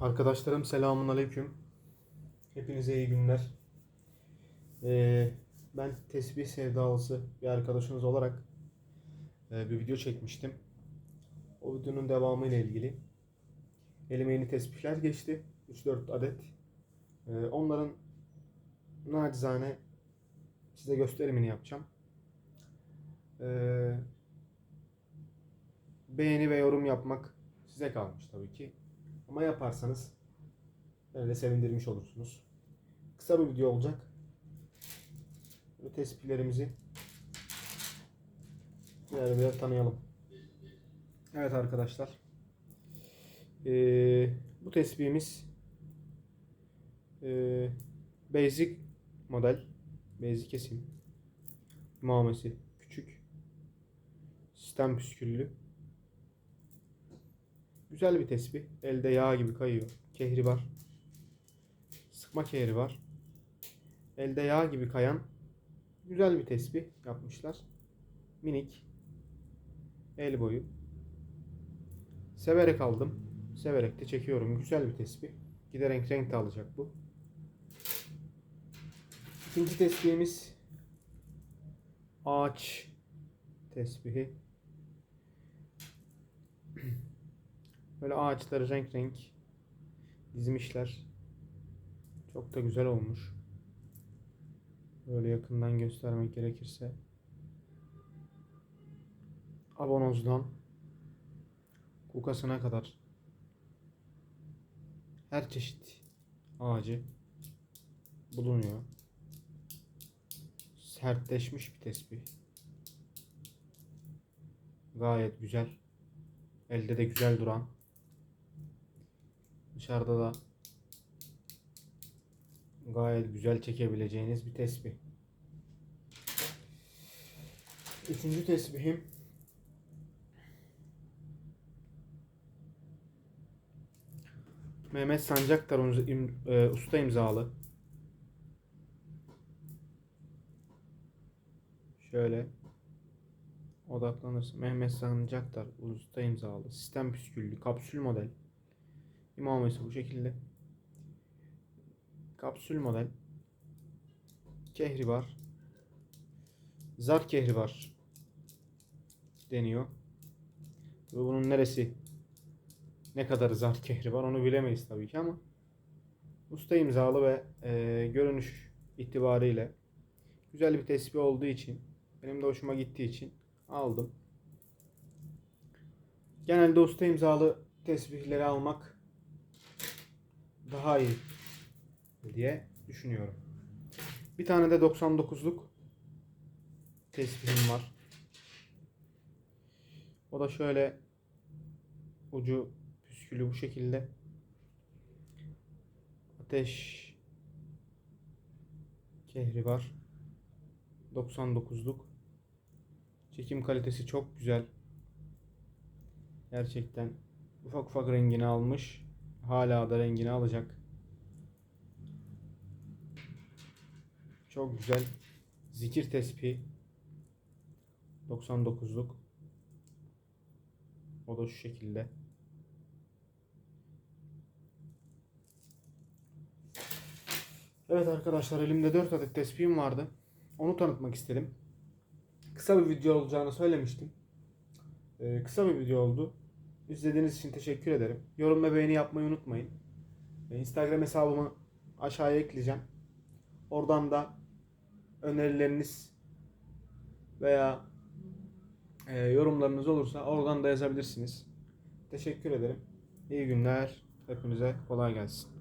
Arkadaşlarım selamun aleyküm. Hepinize iyi günler. Ee, ben tesbih sevdalısı bir arkadaşınız olarak e, bir video çekmiştim. O videonun devamı ile ilgili. Elime yeni tesbihler geçti. 3-4 adet. Ee, onların nacizane size gösterimini yapacağım. Ee, beğeni ve yorum yapmak size kalmış tabii ki. Ama yaparsanız de sevindirmiş olursunuz. Kısa bir video olacak. Böyle tespihlerimizi birer birer tanıyalım. Evet arkadaşlar. Ee, bu tespihimiz ee, basic model. Basic kesim. Muamesi küçük. Sistem püsküllü. Güzel bir tespih. Elde yağ gibi kayıyor. Kehri var. Sıkma kehri var. Elde yağ gibi kayan güzel bir tespih yapmışlar. Minik. El boyu. Severek aldım. Severek de çekiyorum. Güzel bir tespih. Giderek renk de alacak bu. İkinci tespihimiz ağaç tesbihi. Böyle ağaçları renk renk dizmişler. Çok da güzel olmuş. Böyle yakından göstermek gerekirse. Abonozdan kukasına kadar her çeşit ağacı bulunuyor. Sertleşmiş bir tespih. Gayet güzel. Elde de güzel duran. Dışarıda da gayet güzel çekebileceğiniz bir tesbih. Üçüncü tesbihim Mehmet Sancaktar im- e, usta imzalı. Şöyle odaklanırsın. Mehmet Sancaktar usta imzalı. Sistem püsküllü kapsül model. İmamesi bu şekilde. Kapsül model. Kehri var. Zar kehri var. Deniyor. Ve bunun neresi ne kadar zar kehri var onu bilemeyiz tabii ki ama usta imzalı ve e, görünüş itibariyle güzel bir tespih olduğu için benim de hoşuma gittiği için aldım. Genelde usta imzalı tesbihleri almak daha iyi diye düşünüyorum. Bir tane de 99'luk tespihim var. O da şöyle ucu püskülü bu şekilde. Ateş kehri var. 99'luk. Çekim kalitesi çok güzel. Gerçekten ufak ufak rengini almış. Hala da rengini alacak. Çok güzel. Zikir tespihi. 99'luk. O da şu şekilde. Evet arkadaşlar elimde 4 adet tespihim vardı. Onu tanıtmak istedim. Kısa bir video olacağını söylemiştim. Ee, kısa bir video oldu. İzlediğiniz için teşekkür ederim. Yorum ve beğeni yapmayı unutmayın. Instagram hesabımı aşağıya ekleyeceğim. Oradan da önerileriniz veya e, yorumlarınız olursa oradan da yazabilirsiniz. Teşekkür ederim. İyi günler. Hepinize kolay gelsin.